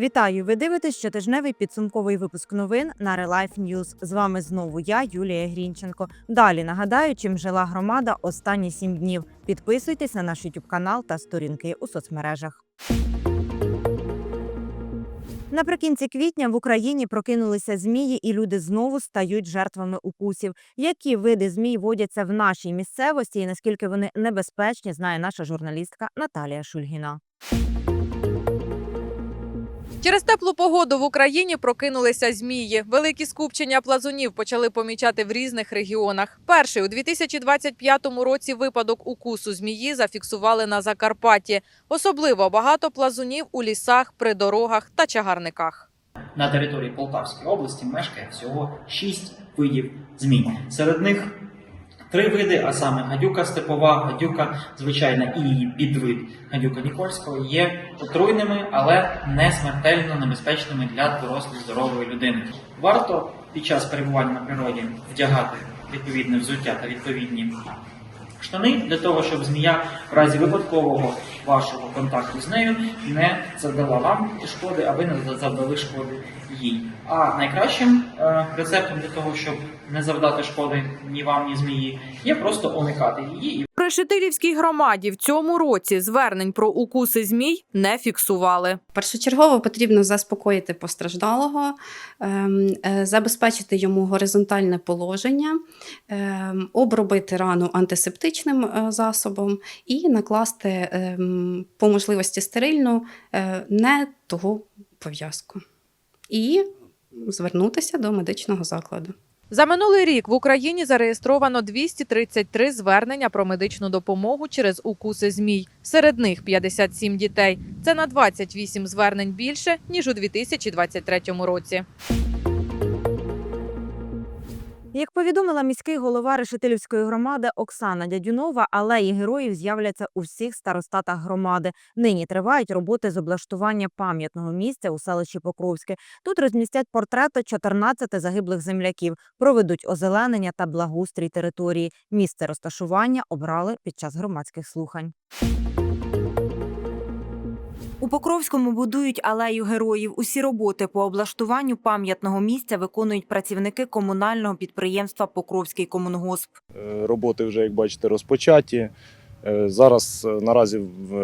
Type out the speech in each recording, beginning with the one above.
Вітаю! Ви дивитесь щотижневий підсумковий випуск новин на Релайф News. З вами знову я, Юлія Грінченко. Далі нагадаю, чим жила громада останні сім днів. Підписуйтесь на наш YouTube канал та сторінки у соцмережах. Наприкінці квітня в Україні прокинулися змії, і люди знову стають жертвами укусів. Які види змій водяться в нашій місцевості і наскільки вони небезпечні, знає наша журналістка Наталія Шульгіна. Через теплу погоду в Україні прокинулися змії. Великі скупчення плазунів почали помічати в різних регіонах. Перший у 2025 році випадок укусу змії зафіксували на Закарпатті. Особливо багато плазунів у лісах, при дорогах та чагарниках. На території Полтавської області мешкає всього 6 видів змій. Серед них три види, а саме гадюка степова, гадюка звичайна і її підвид гадюка Нікольського є отруйними, але не смертельно небезпечними для дорослої здорової людини. Варто під час перебування на природі вдягати відповідне взуття та відповідні штани для того, щоб змія в разі випадкового вашого контакту з нею не завдала вам шкоди, а ви не завдали шкоди їй. А найкращим е, рецептом для того, щоб не завдати шкоди ні вам, ні змії, є просто уникати її і При Шетилівській громаді в цьому році звернень про укуси змій не фіксували. Першочергово потрібно заспокоїти постраждалого, ем, е, забезпечити йому горизонтальне положення, ем, обробити рану антисептичним е, засобом і накласти ем, по можливості стерильну е, не того пов'язку. І звернутися до медичного закладу. За минулий рік в Україні зареєстровано 233 звернення про медичну допомогу через укуси змій. Серед них 57 дітей. Це на 28 звернень більше ніж у 2023 році. Як повідомила міський голова Решетилівської громади Оксана Дядюнова, алеї героїв з'являться у всіх старостатах громади. Нині тривають роботи з облаштування пам'ятного місця у селищі Покровське. Тут розмістять портрети 14 загиблих земляків, проведуть озеленення та благоустрій території. Місце розташування обрали під час громадських слухань. Покровському будують алею героїв. Усі роботи по облаштуванню пам'ятного місця виконують працівники комунального підприємства Покровський комунгосп. Е, Роботи вже, як бачите, розпочаті. Е, Зараз е, наразі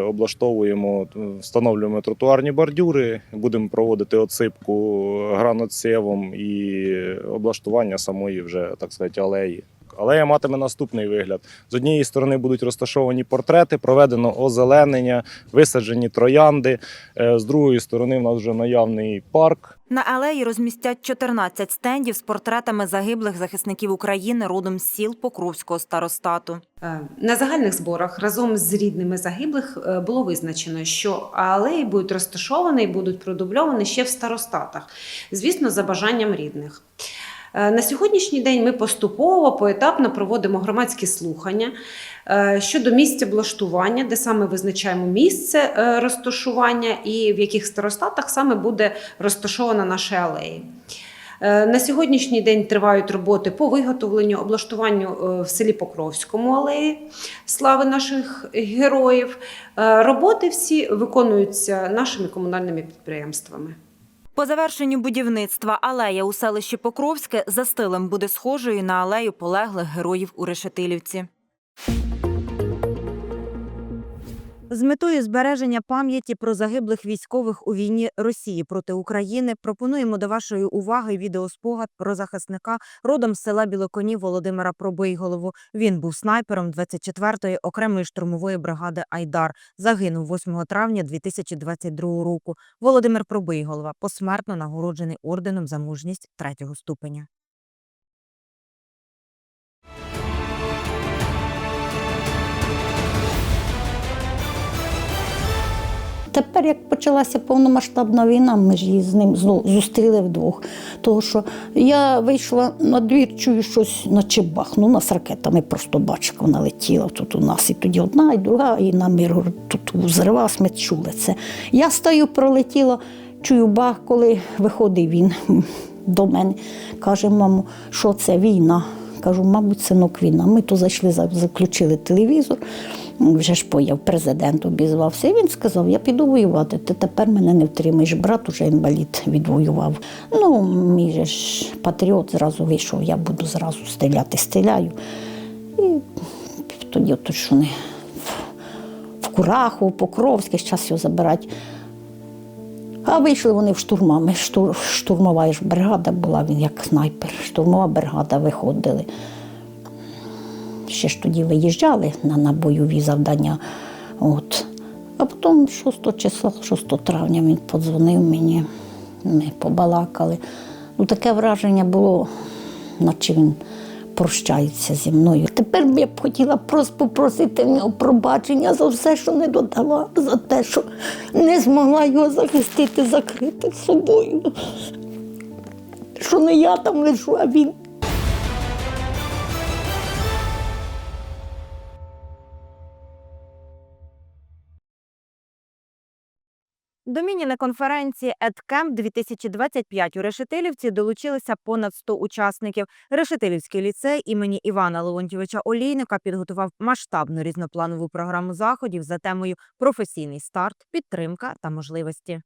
облаштовуємо, встановлюємо тротуарні бордюри, будемо проводити отсипку гранатсевом і облаштування самої вже, так сказати, алеї. Алея матиме наступний вигляд. З однієї сторони будуть розташовані портрети, проведено озеленення, висаджені троянди. Е, З другої сторони в нас вже наявний парк, На алеї розмістять 14 стендів з портретами загиблих захисників України родом з сіл Покровського старостату. Е, На загальних зборах разом з рідними загиблих е, було визначено, що алеї будуть розташовані і будуть продубльовані ще в старостатах, звісно, за бажанням рідних. Е, На сьогоднішній день ми поступово, поетапно проводимо громадські слухання е, щодо місця облаштування, де саме визначаємо місце е, розташування і в яких старостатах саме буде розташована наша алея. На сьогоднішній день тривають роботи по виготовленню, облаштуванню в селі Покровському алеї слави наших героїв. Роботи всі виконуються нашими комунальними підприємствами. По завершенню будівництва алея у селищі Покровське за стилем буде схожою на алею полеглих героїв у Решетилівці. З метою збереження пам'яті про загиблих військових у війні Росії проти України пропонуємо до вашої уваги відеоспогад про захисника родом з села Білоконі Володимира Пробийголову. Він був снайпером 24-ї окремої штурмової бригади Айдар. Загинув 8 травня 2022 року. Володимир Пробийголова посмертно нагороджений орденом за мужність третього ступеня. Тепер, як почалася повномасштабна війна, ми ж її з ним знову зустріли вдвох. Тому що я вийшла на двір, чую щось наче бахну, нас ракетами просто бачу, вона летіла тут у нас. І тоді одна, і друга, і на миру тут взривалась, ми чули це. Я стою, пролетіла, чую бах, коли виходить він до мене. Каже, мамо, що це війна? Кажу, мабуть, синок війна. Ми то зайшли, заключили телевізор. Вже ж появ, президент обізвався. І він сказав: я піду воювати, ти тепер мене не втримаєш. Брат уже інвалід відвоював. Ну, мій же ж патріот зразу вийшов, я буду зразу стріляти, стріляю. І тоді от що не в Кураху, в Покровське, зараз його забирати. А вийшли вони в штурмами. Штур, штурмова ж бригада була, він як снайпер. Штурмова бригада виходили. Ще ж тоді виїжджали на, на бойові завдання. От. А потім 6 числа, 6 травня він подзвонив мені, ми побалакали. Ну, таке враження було, наче він прощається зі мною. Тепер я б хотіла просто попросити в нього пробачення за все, що не додала, за те, що не змогла його захистити, закрити собою. Що не я там лишу, а він. До міні-конференції «Едкемп 2025 у Решетилівці долучилися понад 100 учасників. Решетилівський ліцей імені Івана Леонтьовича Олійника підготував масштабну різнопланову програму заходів за темою професійний старт, підтримка та можливості.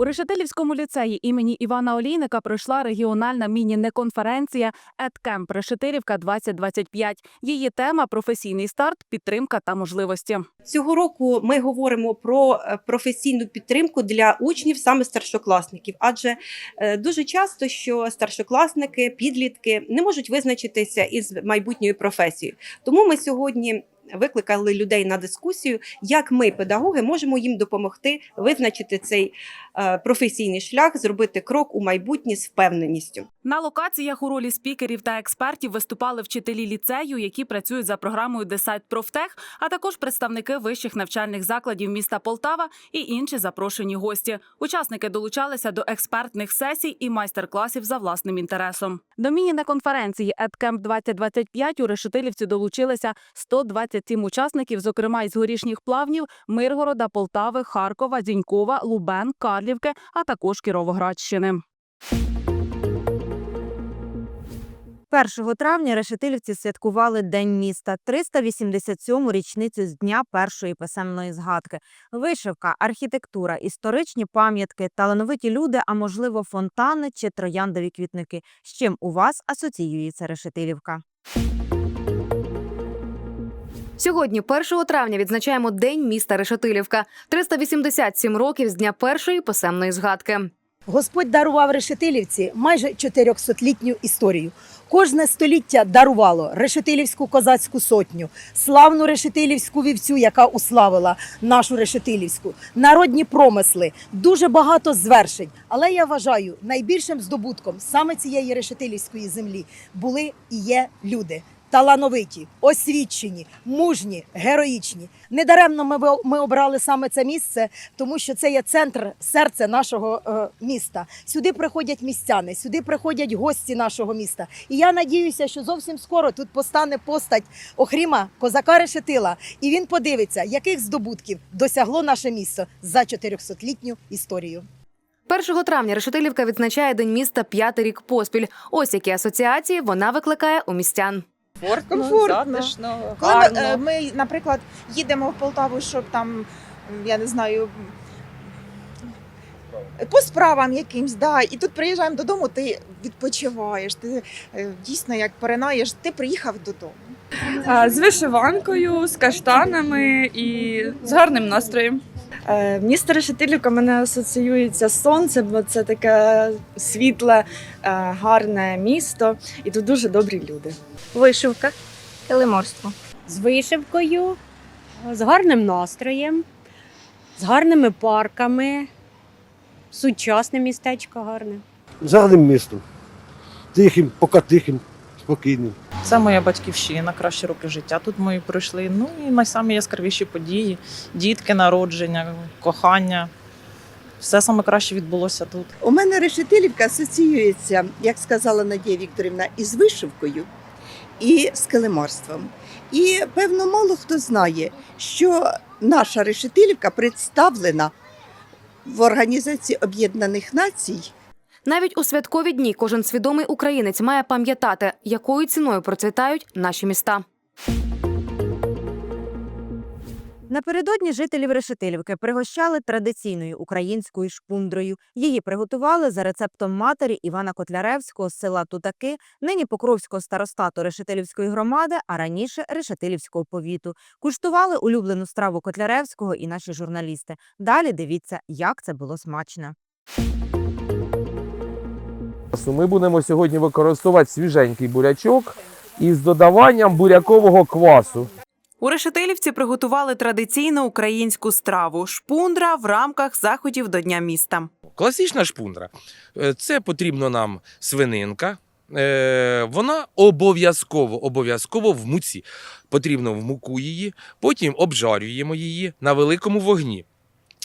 У Решетилівському ліцеї імені Івана Олійника пройшла регіональна міні-неконференція «Едкемп Решетилівка 2025». Її тема професійний старт, підтримка та можливості. Цього року ми говоримо про е, професійну підтримку для учнів, саме старшокласників, адже е, дуже часто, що старшокласники, підлітки не можуть визначитися із майбутньою професією. Тому ми сьогодні. Викликали людей на дискусію, як ми, педагоги, можемо їм допомогти визначити цей е, професійний шлях, зробити крок у майбутнє з впевненістю. На локаціях у ролі спікерів та експертів виступали вчителі ліцею, які працюють за програмою Десайт Профтех, а також представники вищих навчальних закладів міста Полтава і інші запрошені гості. Учасники долучалися до експертних сесій і майстер-класів за власним інтересом. До міні-конференції «Едкемп 2025» у Решетилівці долучилися 127 учасників, зокрема із горішніх плавнів, Миргорода, Полтави, Харкова, Зінькова, Лубен, Карлівки, а також Кіровоградщини. 1 травня решетилівці святкували День міста, 387-му річницю з дня першої писемної згадки. Вишивка, архітектура, історичні пам'ятки, талановиті люди, а можливо, фонтани чи трояндові квітники. З чим у вас асоціюється решетилівка? Сьогодні, 1 травня, відзначаємо День міста Решетилівка. 387 років з дня першої писемної згадки. Господь дарував решетилівці майже 400-літню історію. Кожне століття дарувало решетилівську козацьку сотню, славну решетилівську вівцю, яка уславила нашу решетилівську, народні промисли, дуже багато звершень. Але я вважаю, найбільшим здобутком саме цієї решетилівської землі були і є люди. Талановиті, освічені, мужні, героїчні. Недаремно ми, ми обрали саме це місце, тому що це є центр серце нашого е, міста. Сюди приходять містяни, сюди приходять гості нашого міста. І я надіюся, що зовсім скоро тут постане постать Охріма Козака Решетила, і він подивиться, яких здобутків досягло наше місто за 400-літню історію. 1 травня Решетилівка відзначає День міста п'ятий рік поспіль. Ось які асоціації вона викликає у містян. Комфортно, затишно, Коли ми, гарно. е, ми, наприклад, їдемо в Полтаву, щоб там, я не знаю, по справам якимсь, да, і тут приїжджаємо додому, ти відпочиваєш, ти е, дійсно як поринаєш, ти приїхав додому. А, З вишиванкою, з каштанами і з гарним настроєм. Е, Місто Решетилівка мене асоціюється з сонцем, бо це таке світле, е, гарне місто, і тут дуже добрі люди. Вишивка, килиморство. з вишивкою, з гарним настроєм, з гарними парками, сучасне містечко гарне. з гарним містом. Тихим, поки тихим, спокійним. Це моя батьківщина, кращі роки життя. Тут ми пройшли. Ну і найсамі яскравіші події, дітки, народження, кохання. Все саме краще відбулося тут. У мене решетилівка асоціюється, як сказала Надія Вікторівна, із вишивкою і з килимарством. І певно, мало хто знає, що наша решетилівка представлена в Організації Об'єднаних Націй. Навіть у святкові дні кожен свідомий українець має пам'ятати, якою ціною процвітають наші міста. Напередодні жителів Решетилівки пригощали традиційною українською шпундрою. Її приготували за рецептом матері Івана Котляревського з села Тутаки, нині Покровського старостату Решетилівської громади, а раніше Решетилівського повіту. Куштували улюблену страву Котляревського і наші журналісти. Далі дивіться, як це було смачно. Ми будемо сьогодні використовувати свіженький бурячок із додаванням бурякового квасу. У Решетилівці приготували традиційну українську страву шпундра в рамках заходів до Дня міста. Класична шпундра. Е, Це потрібно нам свининка. Е, Вона обов'язково обов'язково в муці. Потрібно в муку її, потім обжарюємо її на великому вогні.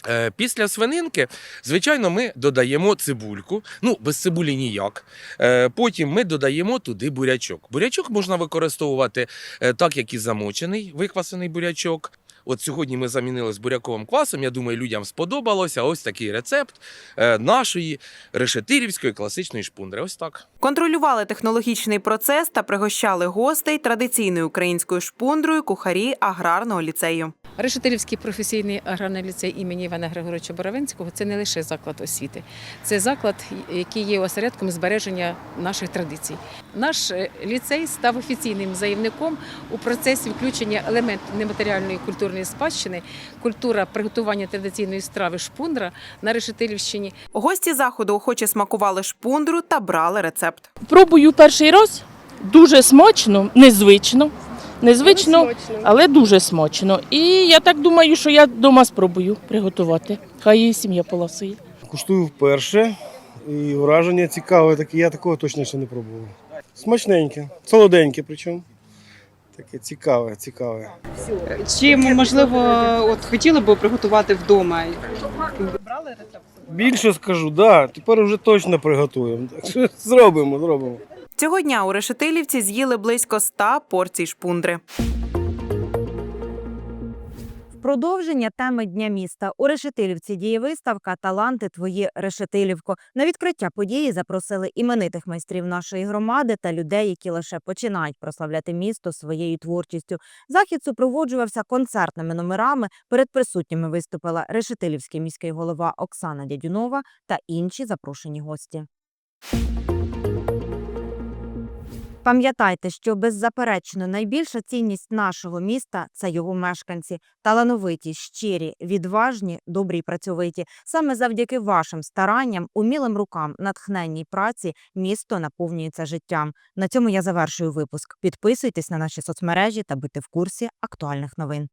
Е, Після свининки, звичайно, ми додаємо цибульку. Ну, без цибулі ніяк. Е, Потім ми додаємо туди бурячок. Бурячок можна використовувати е, так, як і замочений, виквасений бурячок. От сьогодні ми замінили з буряковим квасом. Я думаю, людям сподобалося. Ось такий рецепт нашої решетирівської класичної шпундри. Ось так. Контролювали технологічний процес та пригощали гостей традиційною українською шпундрою кухарі аграрного ліцею. Решетилівський професійний аграрний ліцей імені Івана Григоровича Боровинського це не лише заклад освіти, це заклад, який є осередком збереження наших традицій. Наш е, ліцей став офіційним заявником у процесі включення елементів нематеріальної культурної спадщини, культура приготування традиційної страви шпундра на Решетилівщині. Гості заходу охоче смакували шпундру та брали рецепт. Пробую перший раз. Дуже смачно, незвично. Незвично, але дуже смачно. І я так думаю, що я вдома спробую приготувати. Хай її сім'я поласує. Куштую вперше. І враження цікаве, таке я такого точно ще не пробував. Смачненьке, солоденьке причому. Таке цікаве, цікаве. Чи можливо, от хотіли б приготувати вдома? Більше скажу, да, тепер вже точно приготуємо. Так зробимо, зробимо. Цього дня у Решетилівці з'їли близько 100 порцій шпундри. Продовження теми Дня міста у Решетилівці діє виставка Таланти твої Решетилівко. На відкриття події запросили іменитих майстрів нашої громади та людей, які лише починають прославляти місто своєю творчістю. Захід супроводжувався концертними номерами. Перед присутніми виступила Решетилівський міський голова Оксана Дядюнова та інші запрошені гості. Пам'ятайте, що беззаперечно найбільша цінність нашого міста це його мешканці, талановиті, щирі, відважні, добрі працьовиті. Саме завдяки вашим старанням, умілим рукам, натхненній праці місто наповнюється життям. На цьому я завершую випуск. Підписуйтесь на наші соцмережі та будьте в курсі актуальних новин.